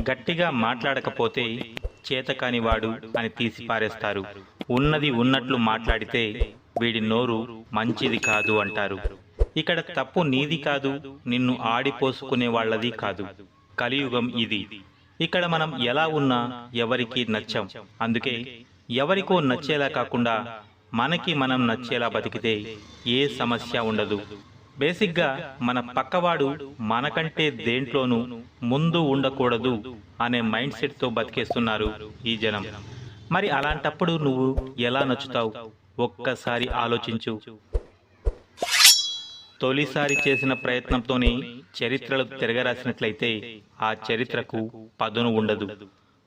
గట్టిగా మాట్లాడకపోతే చేతకానివాడు అని తీసి పారేస్తారు ఉన్నది ఉన్నట్లు మాట్లాడితే వీడి నోరు మంచిది కాదు అంటారు. ఇక్కడ తప్పు నీది కాదు నిన్ను ఆడిపోసుకునే వాళ్ళది కాదు. కలియుగం ఇది. ఇక్కడ మనం ఎలా ఉన్నా ఎవరికి నచ్చం. అందుకే ఎవరికో నచ్చేలా కాకుండా మనకి మనం నచ్చేలా బతికితే ఏ సమస్య ఉండదు. బేసిక్గా మన పక్కవాడు మనకంటే దేంట్లోనూ ముందు ఉండకూడదు అనే మైండ్ సెట్తో బతికేస్తున్నారు ఈ జనం. మరి అలాంటప్పుడు నువ్వు ఎలా నచ్చుతావు? ఒక్కసారి ఆలోచించు. తొలిసారి చేసిన ప్రయత్నంతోనే చరిత్రలు తిరగరాసినట్లయితే ఆ చరిత్రకు పదును ఉండదు.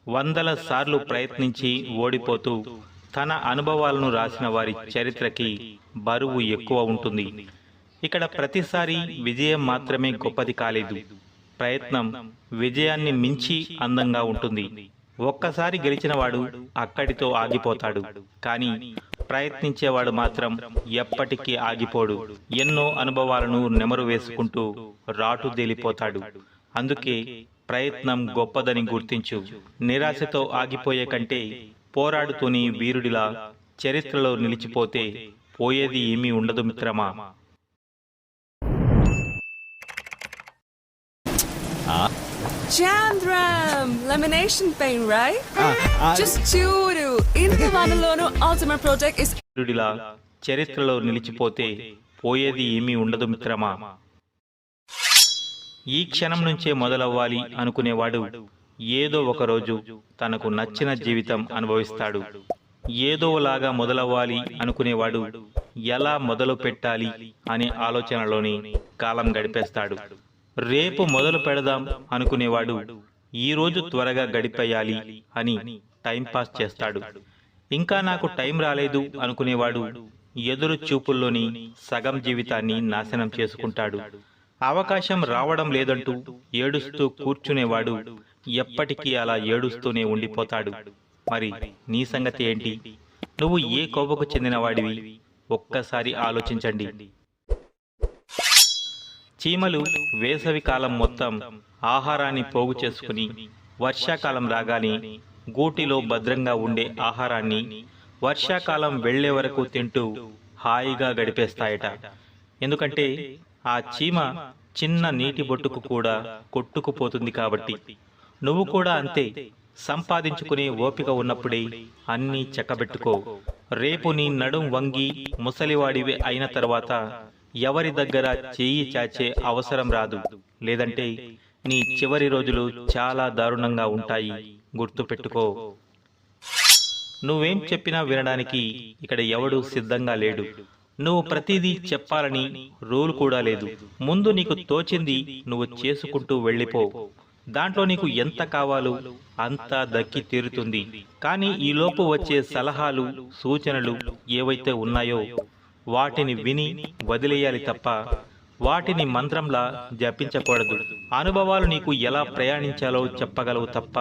వందల సార్లు ప్రయత్నించి ఓడిపోతూ తన అనుభవాలను రాసిన వారి చరిత్రకి బరువు ఎక్కువ ఉంటుంది. ఇక్కడ ప్రతిసారి విజయం మాత్రమే గొప్పది కాలేదు. ప్రయత్నం విజయాన్ని మించి అందంగా ఉంటుంది. ఒక్కసారి గెలిచినవాడు అక్కడితో ఆగిపోతాడు. కానీ ప్రయత్నించేవాడు మాత్రం ఎప్పటికీ ఆగిపోడు. ఎన్నో అనుభవాలను నెమరు వేసుకుంటూ రాటుదేలిపోతాడు అందుకే ప్రయత్నం గొప్పదని గుర్తించు. నిరాశతో ఆగిపోయే కంటే పోరాడుతూని వీరుడిలా చరిత్రలో నిలిచిపోతే పోయేది ఏమీ ఉండదు మిత్రమా? Chandram! Lamination paint, right? Just చూడు. ఇంత వానలోను అల్టిమేట్ ప్రాజెక్ట్ ఇస్ వీరుడిలా చరిత్రలో నిలిచిపోతే పోయేది ఏమీ ఉండదు మిత్రమా? ఈ క్షణం నుంచే మొదలవ్వాలి అనుకునేవాడు. ఏదో ఒక రోజు తనకు నచ్చిన జీవితం అనుభవిస్తాడు. ఏదోలాగా మొదలవ్వాలి అనుకునేవాడు ఎలా మొదలు పెట్టాలి అనే ఆలోచనలోని కాలం గడిపేస్తాడు. రేపు మొదలు పెడదాం అనుకునేవాడు ఈ రోజు త్వరగా గడిపేయాలి అని టైంపాస్ చేస్తాడు. ఇంకా నాకు టైం రాలేదు అనుకునేవాడు ఎదురు చూపుల్లోని సగం జీవితాన్ని నాశనం చేసుకుంటాడు. అవకాశం రావడం లేదంటూ ఏడుస్తూ కూర్చునేవాడు ఎప్పటికీ అలా ఏడుస్తూనే ఉండిపోతాడు. మరి నీ సంగతి ఏంటి? నువ్వు ఏ కోపకు చెందినవాడివి? ఒక్కసారి ఆలోచించండి. చీమలు వేసవి కాలం మొత్తం ఆహారాన్ని పోగు చేసుకుని వర్షాకాలం రాగానే గూటిలో భద్రంగా ఉండే ఆహారాన్ని వర్షాకాలం వెళ్ళే వరకు తింటూ హాయిగా గడిపేస్తాయట. ఎందుకంటే ఆ చీమ చిన్న నీటి బొట్టుకు కూడా కొట్టుకుపోతుంది కాబట్టి. నువ్వు కూడా అంతే సంపాదించుకునే ఓపిక ఉన్నప్పుడే అన్నీ చక్కబెట్టుకో. రేపు నీ నడుం వంగి ముసలివాడివి అయిన తర్వాత ఎవరి దగ్గర చేయి చాచే అవసరం రాదు. లేదంటే నీ చివరి రోజులు చాలా దారుణంగా ఉంటాయి. గుర్తుపెట్టుకో. నువ్వేం చెప్పినా వినడానికి ఇక్కడ ఎవడు సిద్ధంగా లేడు. నువ్వు ప్రతిదీ చెప్పాలని రూల్ కూడా లేదు. ముందు నీకు తోచింది నువ్వు చేసుకుంటూ వెళ్ళిపో. దాంట్లో నీకు ఎంత కావాలో అంతా దక్కి తీరుతుంది. కానీ ఈలోపు వచ్చే సలహాలు సూచనలు ఏవైతే ఉన్నాయో వాటిని విని వదిలేయాలి తప్ప వాటిని మంత్రంలా జపించకూడదు. అనుభవాలు నీకు ఎలా ప్రయాణించాలో చెప్పగలవు తప్ప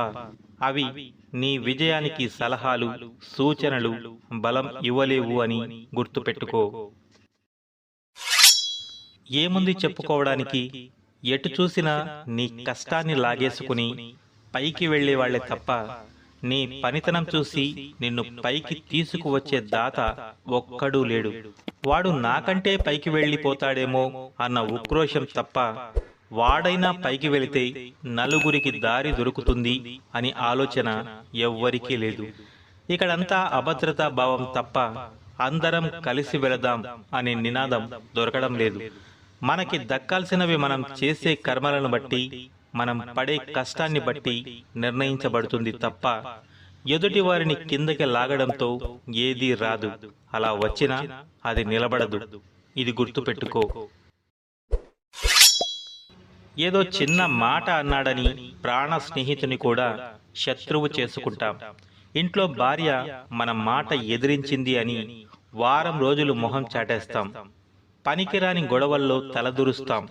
అవి నీ విజయానికి సలహాలు సూచనలు బలం ఇవ్వలేవు అని గుర్తుపెట్టుకో. ఏముంది చెప్పుకోవడానికి? ఎటు చూసినా నీ కష్టాన్ని లాగేసుకుని పైకి వెళ్ళేవాళ్ళే తప్ప నీ పనితనం చూసి నిన్ను పైకి తీసుకువచ్చే దాత ఒక్కడూ లేడు. వాడు నాకంటే పైకి వెళ్ళిపోతాడేమో అన్న ఉక్రోషం తప్ప వాడైనా పైకి వెళితే నలుగురికి దారి దొరుకుతుంది అని ఆలోచన ఎవ్వరికీ లేదు. ఇక్కడంతా అభద్రతా భావం తప్ప అందరం కలిసి వెళదాం అనే నినాదం దొరకడం లేదు. మనకి దక్కాల్సినవి మనం చేసే కర్మలను బట్టి మనం పడే కష్టాన్ని బట్టి నిర్ణయించబడుతుంది తప్ప ఎదుటి వారిని కిందకి లాగడంతో ఏదీ రాదు. అలా వచ్చినా అది నిలబడదు. ఇది గుర్తుపెట్టుకో. ఏదో చిన్న మాట అన్నాడని ప్రాణ స్నేహితుని కూడా శత్రువు చేసుకుంటాం. ఇంట్లో భార్య మన మాట ఎదిరించింది అని వారం రోజులు మొహం చాటేస్తాం. పనికిరాని గొడవల్లో తలదూరుస్తాం.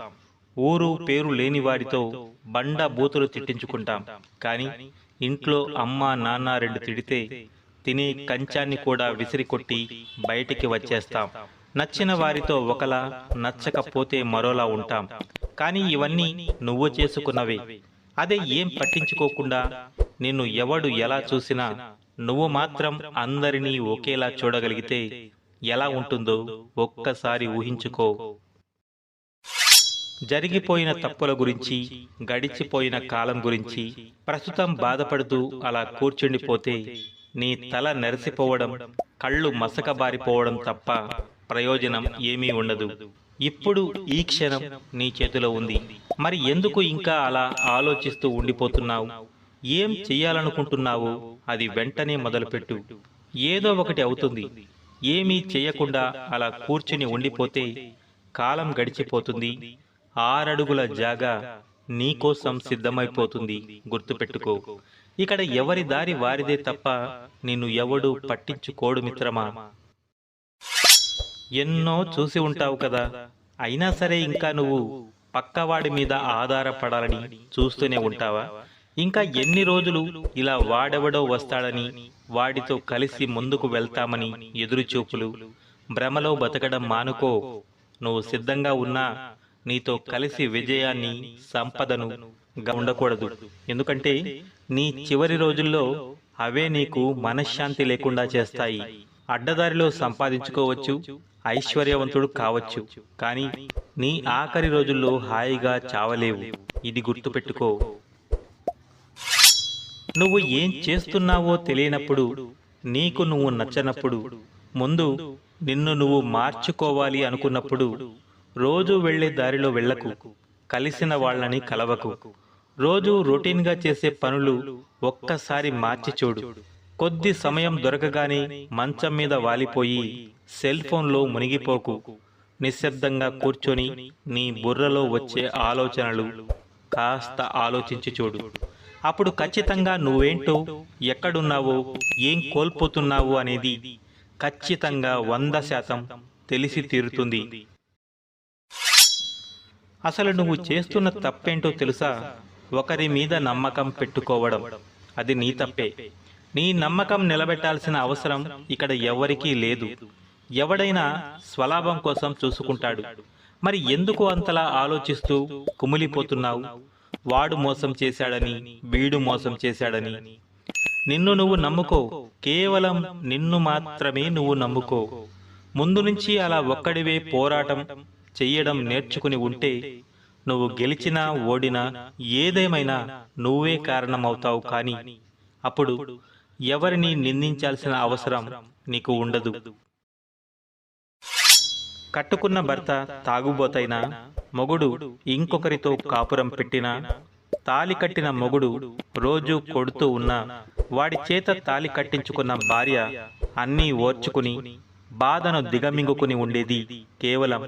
ఊరు పేరు లేని వాడితో బండ బూతులు తిట్టించుకుంటాం. కానీ ఇంట్లో అమ్మ నాన్న రెండు తిడితే తినే కంచాన్ని కూడా విసిరికొట్టి బయటికి వచ్చేస్తాం. నచ్చిన వారితో ఒకలా నచ్చకపోతే మరోలా ఉంటాం. కానీ ఇవన్నీ నువ్వు చేసుకున్నవే. అదే ఏం పట్టించుకోకుండా నిన్ను ఎవడు ఎలా చూసినా నువ్వు మాత్రం అందరినీ ఒకేలా చూడగలిగితే ఎలా ఉంటుందో ఒక్కసారి ఊహించుకో. జరిగిపోయిన తప్పుల గురించి గడిచిపోయిన కాలం గురించి ప్రస్తుతం బాధపడుతూ అలా కూర్చుండిపోతే నీ తల నెరసిపోవడం కళ్ళు మసకబారిపోవడం తప్ప ప్రయోజనం ఏమీ ఉండదు. ఇప్పుడు ఈ క్షణం నీ చేతిలో ఉంది. మరి ఎందుకు ఇంకా అలా ఆలోచిస్తూ ఉండిపోతున్నావు? ఏం చెయ్యాలనుకుంటున్నావు? అది వెంటనే మొదలుపెట్టు. ఏదో ఒకటి అవుతుంది. ఏమీ చేయకుండా అలా కూర్చుని ఉండిపోతే కాలం గడిచిపోతుంది. ఆరడుగుల జాగా నీకోసం సిద్ధమైపోతుంది. గుర్తుపెట్టుకో. ఇక్కడ ఎవరి దారి వారిదే తప్ప నిన్ను ఎవడు పట్టించుకోడు మిత్రమా? ఎన్నో చూసి ఉంటావు కదా. అయినా సరే ఇంకా నువ్వు పక్కవాడి మీద ఆధారపడాలని చూస్తూనే ఉంటావా? ఇంకా ఎన్ని రోజులు ఇలా వాడెవడో వస్తాడని వాడితో కలిసి ముందుకు వెళ్తామని ఎదురుచూపులు. భ్రమలో బతకడం మానుకో. నువ్వు సిద్ధంగా ఉన్నా నీతో కలిసి విజయాన్ని సంపదను ఉండకూడదు ఎందుకంటే నీ చివరి రోజుల్లో అవే నీకు మనశ్శాంతి లేకుండా చేస్తాయి. అడ్డదారిలో సంపాదించుకోవచ్చు ఐశ్వర్యవంతుడు కావచ్చు. కానీ నీ ఆఖరి రోజుల్లో హాయిగా చావలేవు. ఇది గుర్తుపెట్టుకో. నువ్వు ఏం చేస్తున్నావో తెలియనప్పుడు నీకు నువ్వు నచ్చనప్పుడు ముందు నిన్ను నువ్వు మార్చుకోవాలి అనుకున్నప్పుడు రోజు వెళ్ళే దారిలో వెళ్ళకు కలిసిన వాళ్ళని కలవకు. రోజు రొటీన్గా చేసే పనులు ఒక్కసారి మార్చి చూడు కొద్ది సమయం దొరకగానే మంచం మీద వాలిపోయి సెల్ ఫోన్లో మునిగిపోకు. నిశ్శబ్దంగా కూర్చొని నీ బుర్రలో వచ్చే ఆలోచనలు కాస్త ఆలోచించి చూడు అప్పుడు ఖచ్చితంగా నువ్వేంటో ఎక్కడున్నావో ఏం కోల్పోతున్నావు అనేది ఖచ్చితంగా వంద శాతం తెలిసి తీరుతుంది అసలు నువ్వు చేస్తున్న తప్పేంటో తెలుసా? ఒకరి మీద నమ్మకం పెట్టుకోవడం. అది నీ తప్పే. నీ నమ్మకం నిలబెట్టాల్సిన అవసరం ఇక్కడ ఎవరికీ లేదు. ఎవడైనా స్వలాభం కోసం చూసుకుంటాడు. మరి ఎందుకు అంతలా ఆలోచిస్తూ కుమిలిపోతున్నావు? వాడు మోసం చేశాడని వీడు మోసం చేశాడని. నిన్ను నువ్వు నమ్ముకో. కేవలం నిన్ను మాత్రమే నువ్వు నమ్ముకో. ముందు నుంచి అలా ఒక్కడివే పోరాటం చెయ్యడం నేర్చుకుని ఉంటే నువ్వు గెలిచినా ఓడినా ఏదేమైనా నువ్వే కారణమవుతావు కానీ అప్పుడు ఎవరిని నిందించాల్సిన అవసరం నీకు ఉండదు. కట్టుకున్న భర్త తాగుబోతైనా మొగుడు ఇంకొకరితో కాపురం పెట్టినా తాలి కట్టిన మొగుడు రోజు కొడుతూ ఉన్నా వాడి చేత తాలి కట్టించుకున్న భార్య అన్నీ ఓర్చుకుని బాధను దిగమింగుకుని ఉండేది కేవలం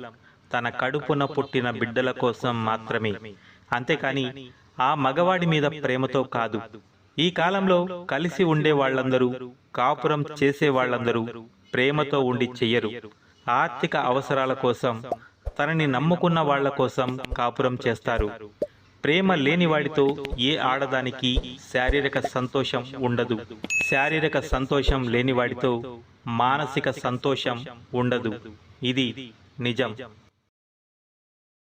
తన కడుపున పుట్టిన బిడ్డల కోసం మాత్రమే. అంతేకాని ఆ మగవాడి మీద ప్రేమతో కాదు. ఈ కాలంలో కలిసి ఉండే వాళ్ళందరూ కాపురం చేసే వాళ్ళందరూ ప్రేమతో ఉండి చెయ్యరు. ఆర్థిక అవసరాల కోసం తనని నమ్ముకున్న వాళ్ళ కోసం కాపురం చేస్తారు. ప్రేమ లేని వాడితో ఏ ఆడదానికి శారీరక సంతోషం ఉండదు. శారీరక సంతోషం లేని వాడితో మానసిక సంతోషం ఉండదు. ఇది నిజం.